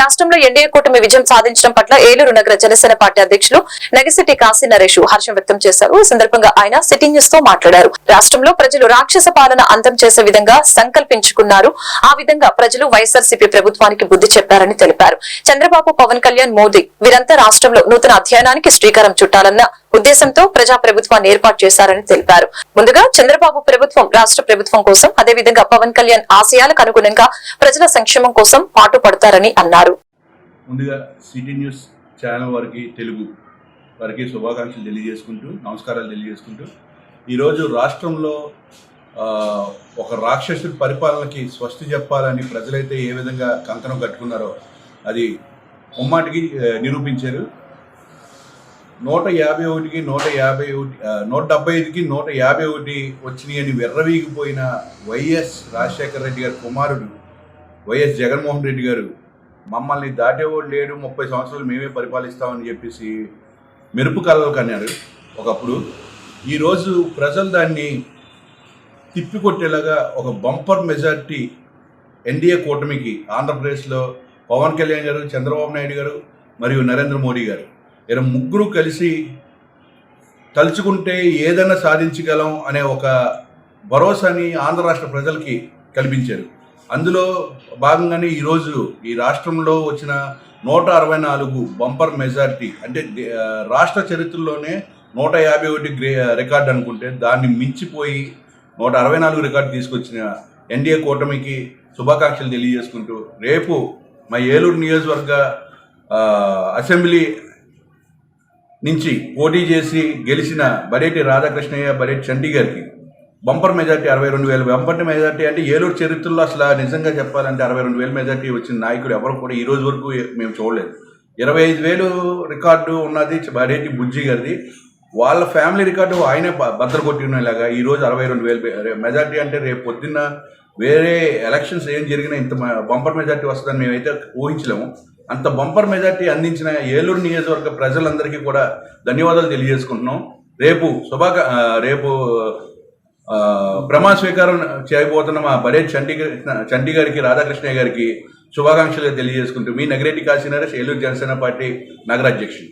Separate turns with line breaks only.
రాష్ట్రంలో ఎన్డీఏ కూటమి విజయం సాధించడం పట్ల ఏలూరు నగర జనసేన పార్టీ అధ్యక్షులు నగిశెట్టి కాశీ నరేష్ హర్షం వ్యక్తం చేశారు. ఈ సందర్భంగా ఆయన సిటీ న్యూస్తో మాట్లాడారు. రాష్ట్రంలో ప్రజలు రాక్షస పాలన అంతం చేసే విధంగా సంకల్పించుకున్నారు. ఆ విధంగా ప్రజలు వైఎస్ఆర్సీపీ ప్రభుత్వానికి బుద్ధి చెప్పారని తెలిపారు. చంద్రబాబు పవన్ కళ్యాణ్ మోదీ వీరంతా రాష్ట్రంలో నూతన అధ్యయనానికి శ్రీకారం చుట్టాలన్న ఉద్దేశంతో ప్రజా ప్రభుత్వాన్ని ఏర్పాటు చేశారని తెలిపారు. ముందుగా చంద్రబాబు ప్రభుత్వం రాష్ట్ర ప్రభుత్వం కోసం అదేవిధంగా పవన్ కళ్యాణ్ ఆశయాలకు అనుగుణంగా ప్రజల సంక్షేమం కోసం పాటుపడతారని అన్నారు.
ముందుగా సిటీ న్యూస్ ఛానల్ వారికి తెలుగు వారికి శుభాకాంక్షలు తెలియజేసుకుంటూ నమస్కారాలు తెలియజేసుకుంటూ ఈరోజు రాష్ట్రంలో ఒక రాక్షసుడి పరిపాలనకి స్వస్తి చెప్పాలని ప్రజలైతే ఏ విధంగా కంకణం కట్టుకున్నారో అది ముమ్మాటికి నిరూపించారు. నూట యాభై ఒకటికి నూట యాభై ఒకటి నూట డెబ్బై ఐదుకి నూట యాభై ఒకటి వచ్చినాయి అని వెర్రవీగిపోయిన వైఎస్ రాజశేఖర రెడ్డి గారి కుమారుడు వైఎస్ జగన్మోహన్ రెడ్డి గారు మమ్మల్ని దాటేవాడు లేడు ముప్పై సంవత్సరాలు మేమే పరిపాలిస్తామని చెప్పేసి మెరుపు కళ్ళలు కన్నారు ఒకప్పుడు. ఈరోజు ప్రజలు దాన్ని తిప్పికొట్టేలాగా ఒక బంపర్ మెజార్టీ ఎన్డీఏ కూటమికి ఆంధ్రప్రదేశ్లో పవన్ కళ్యాణ్ గారు చంద్రబాబు నాయుడు గారు మరియు నరేంద్ర మోడీ గారు. ఇలా ముగ్గురు కలిసి తలుచుకుంటే ఏదైనా సాధించగలం అనే ఒక భరోసాని ఆంధ్ర రాష్ట్ర ప్రజలకి కల్పించారు. అందులో భాగంగానే ఈరోజు ఈ రాష్ట్రంలో వచ్చిన నూట అరవై నాలుగు బంపర్ మెజారిటీ అంటే రాష్ట్ర చరిత్రలోనే నూట యాభై ఒకటి గ్రే రికార్డ్ అనుకుంటే దాన్ని మించిపోయి నూట అరవై నాలుగు రికార్డు తీసుకొచ్చిన ఎన్డీఏ కూటమికి శుభాకాంక్షలు తెలియజేసుకుంటూ రేపు మా ఏలూరు నియోజకవర్గ అసెంబ్లీ నుంచి పోటీ చేసి గెలిచిన బరేటి రాధాకృష్ణయ్య బరేటి చండీగర్కి బంపర్ మెజార్టీ అరవై రెండు వేలు. బంపర్ మెజార్టీ అంటే ఏలూరు చరిత్రలో అసలు నిజంగా చెప్పాలంటే అరవై రెండు వేల మెజార్టీ వచ్చిన నాయకుడు ఎవరు కూడా ఈ రోజు వరకు మేము చూడలేదు. ఇరవై ఐదు వేలు రికార్డు ఉన్నది బరేటి బుజ్జి గారిది. వాళ్ళ ఫ్యామిలీ రికార్డు ఆయనే బ- బద్దలు కొట్టినలాగా అరవై రెండు వేలు మెజార్టీ అంటే రేపు పొద్దున్న వేరే ఎలక్షన్స్ ఏం జరిగినా ఇంత బంపర్ మెజార్టీ వస్తుందని మేమైతే ఊహించలేము. అంత బంపర్ మెజార్టీ అందించిన ఏలూరు నియోజకవర్గ ప్రజలందరికీ కూడా ధన్యవాదాలు తెలియజేసుకుంటున్నాం. రేపు శుభాక రేపు ఆ, ప్రమాణ స్వీకారం చేయబోతున్న మా బరే చంటి చంటి రాధాకృష్ణయ్య గారికి శుభాకాంక్షలు తెలియజేసుకుంటూ మీ నగరెడ్డి కాశీనరేష్ ఏలూరు జనసేన పార్టీ నగరాధ్యక్షుడు.